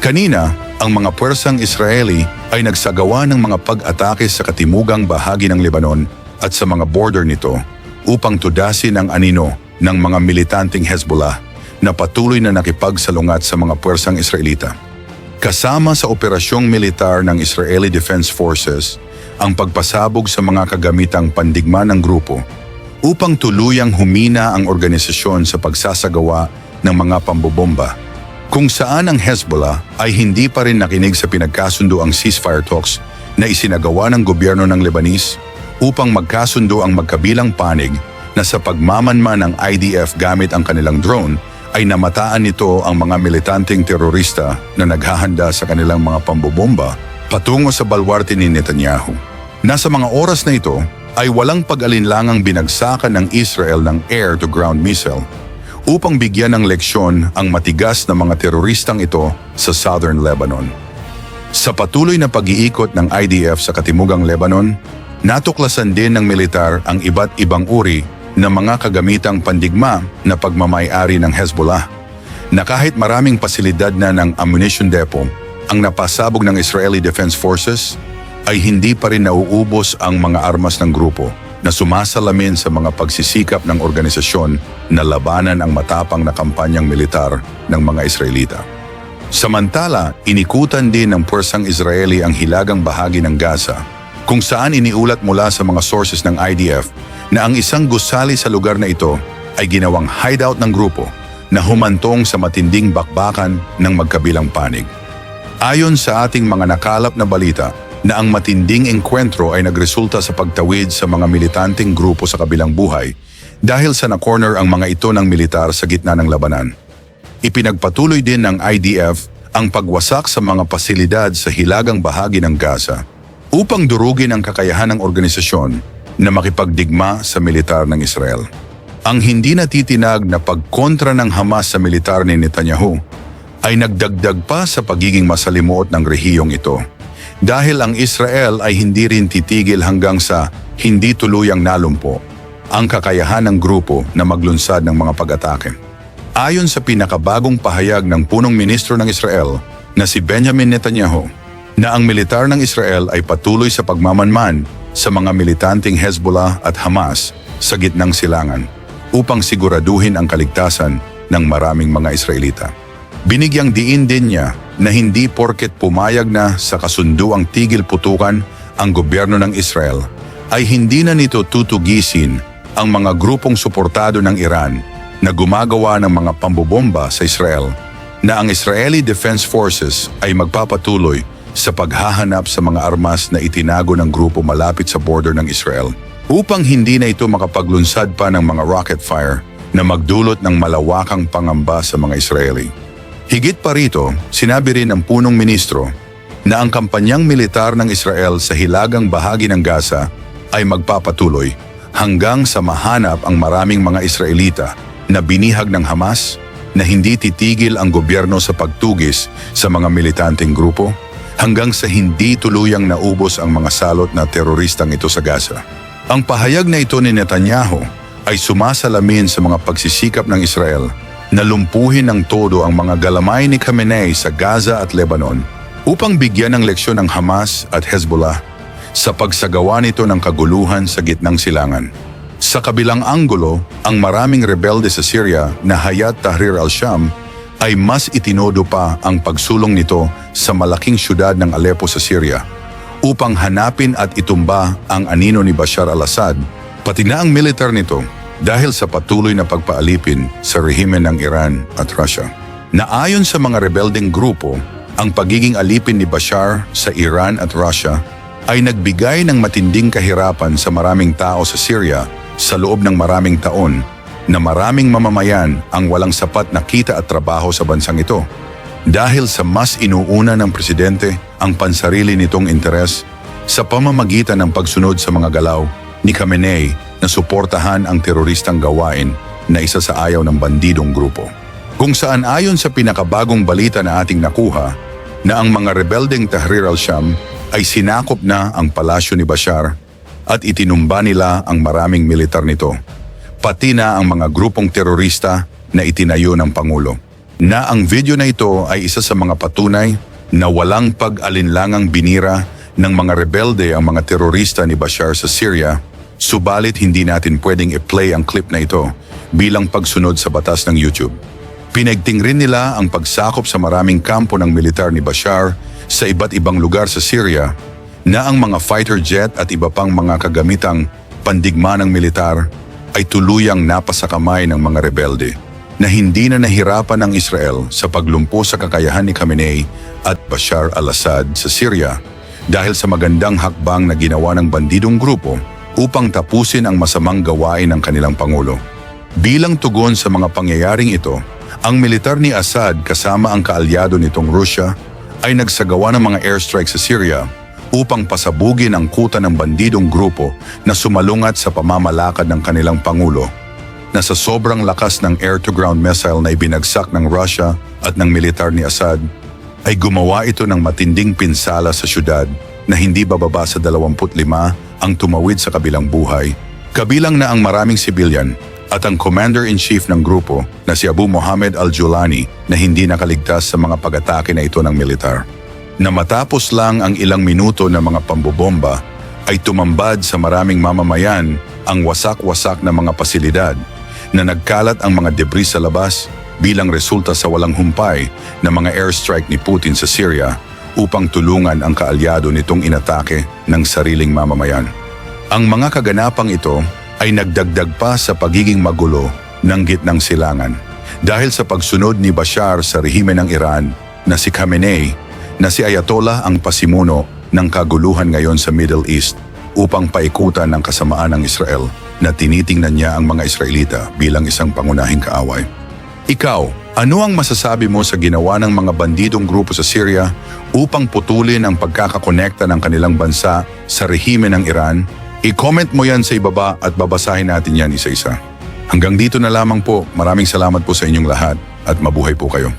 Kanina, ang mga puwersang Israeli ay nagsagawa ng mga pag-atake sa katimugang bahagi ng Lebanon at sa mga border nito upang tudasin ang anino ng mga militanteng Hezbollah na patuloy na nakipagsalungat sa mga puwersang Israelita. Kasama sa operasyong militar ng Israeli Defense Forces ang pagpasabog sa mga kagamitang pandigma ng grupo upang tuluyang humina ang organisasyon sa pagsasagawa ng mga pambobomba kung saan ang Hezbollah ay hindi pa rin nakinig sa pinagkasundo ang ceasefire talks na isinagawa ng gobyerno ng Lebanese upang magkasundo ang magkabilang panig na sa pagmamanman ng IDF gamit ang kanilang drone ay namataan nito ang mga militanteng terorista na naghahanda sa kanilang mga pambobomba patungo sa balwarte ni Netanyahu. Nasa mga oras na ito ay walang pag-alinlangang binagsakan ng Israel ng air-to-ground missile upang bigyan ng leksyon ang matigas na mga teroristang ito sa southern Lebanon. Sa patuloy na pag-iikot ng IDF sa katimugang Lebanon, natuklasan din ng militar ang iba't ibang uri ng mga kagamitang pandigma na pagmamayari ng Hezbollah na kahit maraming pasilidad na ng ammunition depot ang napasabog ng Israeli Defense Forces ay hindi pa rin nauubos ang mga armas ng grupo na sumasalamin sa mga pagsisikap ng organisasyon na labanan ang matapang na kampanyang militar ng mga Israelita. Samantala, inikutan din ng puwersang Israeli ang hilagang bahagi ng Gaza kung saan iniulat mula sa mga sources ng IDF na ang isang gusali sa lugar na ito ay ginawang hideout ng grupo na humantong sa matinding bakbakan ng magkabilang panig. Ayon sa ating mga nakalap na balita, na ang matinding engkwentro ay nagresulta sa pagtawid sa mga militanteng grupo sa kabilang buhay dahil sa na-corner ang mga ito ng militar sa gitna ng labanan. Ipinagpatuloy din ng IDF ang pagwasak sa mga pasilidad sa hilagang bahagi ng Gaza upang durugin ang kakayahan ng organisasyon na makipagdigma sa militar ng Israel. Ang hindi natitinag na pagkontra ng Hamas sa militar ni Netanyahu ay nagdagdag pa sa pagiging masalimuot ng rehiyong ito dahil ang Israel ay hindi rin titigil hanggang sa hindi tuluyang nalumpo ang kakayahan ng grupo na maglunsad ng mga pag-atake. Ayon sa pinakabagong pahayag ng punong ministro ng Israel na si Benjamin Netanyahu, na ang militar ng Israel ay patuloy sa pagmamanman sa mga militanteng Hezbollah at Hamas sa gitnang silangan upang siguraduhin ang kaligtasan ng maraming mga Israelita. Binigyang diin din niya na hindi porket pumayag na sa kasunduang tigil putukan ang gobyerno ng Israel ay hindi na nito tutugisin ang mga grupong suportado ng Iran na gumagawa ng mga pambobomba sa Israel na ang Israeli Defense Forces ay magpapatuloy sa paghahanap sa mga armas na itinago ng grupo malapit sa border ng Israel upang hindi na ito makapaglunsad pa ng mga rocket fire na magdulot ng malawakang pangamba sa mga Israeli. Higit pa rito, sinabi rin ng punong ministro na ang kampanyang militar ng Israel sa hilagang bahagi ng Gaza ay magpapatuloy hanggang sa mahanap ang maraming mga Israelita na binihag ng Hamas na hindi titigil ang gobyerno sa pagtugis sa mga militanteng grupo hanggang sa hindi tuluyang naubos ang mga salot na teroristang ito sa Gaza. Ang pahayag na ito ni Netanyahu ay sumasalamin sa mga pagsisikap ng Israel na lumpuhin ng todo ang mga galamay ni Khamenei sa Gaza at Lebanon upang bigyan ng leksyon ng Hamas at Hezbollah sa pagsagawa nito ng kaguluhan sa gitnang silangan. Sa kabilang anggulo, ang maraming rebelde sa Syria na Hayat Tahrir al-Sham ay mas itinodo pa ang pagsulong nito sa malaking syudad ng Aleppo sa Syria upang hanapin at itumba ang anino ni Bashar al-Assad, pati na ang militar nito dahil sa patuloy na pagpaalipin sa rehimen ng Iran at Russia. Naayon sa mga rebelding grupo, ang pagiging alipin ni Bashar sa Iran at Russia ay nagbigay ng matinding kahirapan sa maraming tao sa Syria sa loob ng maraming taon na maraming mamamayan ang walang sapat na kita at trabaho sa bansang ito. Dahil sa mas inuuna ng presidente ang pansarili nitong interes sa pamamagitan ng pagsunod sa mga galaw ni Khamenei na suportahan ang teroristang gawain na isa sa ayaw ng bandidong grupo. Kung saan ayon sa pinakabagong balita na ating nakuha na ang mga rebeldeng Tahrir al-Sham ay sinakop na ang palasyo ni Bashar at itinumba nila ang maraming militar nito, pati na ang mga grupong terorista na itinayo ng Pangulo. na ang video na ito ay isa sa mga patunay na walang pag-alinlangang binira ng mga rebelde ang mga terorista ni Bashar sa Syria, subalit hindi natin pwedeng i-play ang clip na ito bilang pagsunod sa batas ng YouTube. Pinagting rin nila ang pagsakop sa maraming kampo ng militar ni Bashar sa iba't ibang lugar sa Syria na ang mga fighter jet at iba pang mga kagamitang pandigma ng militar ay tuluyang napasakamay ng mga rebelde na hindi na nahirapan ng Israel sa paglumpo sa kakayahan ni Khamenei at Bashar al-Assad sa Syria dahil sa magandang hakbang na ginawa ng bandidong grupo upang tapusin ang masamang gawain ng kanilang Pangulo. Bilang tugon sa mga pangyayaring ito, ang militar ni Assad kasama ang kaalyado nitong Russia ay nagsagawa ng mga airstrike sa Syria upang pasabugin ang kuta ng bandidong grupo na sumalungat sa pamamalakad ng kanilang Pangulo na sa sobrang lakas ng air-to-ground missile na ibinagsak ng Russia at ng militar ni Assad, ay gumawa ito ng matinding pinsala sa syudad na hindi bababa sa 25 ang tumawid sa kabilang buhay, kabilang na ang maraming sibilyan at ang commander-in-chief ng grupo na si Abu Mohammed al-Julani na hindi nakaligtas sa mga pag-atake na ito ng militar. Na matapos lang ang ilang minuto ng mga pambobomba, ay tumambad sa maraming mamamayan ang wasak-wasak na mga pasilidad na nagkalat ang mga debris sa labas bilang resulta sa walang humpay na mga airstrike ni Putin sa Syria upang tulungan ang kaalyado nitong inatake ng sariling mamamayan. Ang mga kaganapang ito ay nagdagdag pa sa pagiging magulo ng gitnang silangan dahil sa pagsunod ni Bashar sa rehime ng Iran na si Khamenei na si Ayatollah ang pasimuno ng kaguluhan ngayon sa Middle East upang paikutan ng kasamaan ng Israel na tinitingnan niya ang mga Israelita bilang isang pangunahing kaaway. Ikaw, ano ang masasabi mo sa ginawa ng mga bandidong grupo sa Syria upang putulin ang pagkakakonekta ng kanilang bansa sa rehime ng Iran? I-comment mo yan sa ibaba at babasahin natin yan isa-isa. Hanggang dito na lamang po. Maraming salamat po sa inyong lahat at mabuhay po kayo.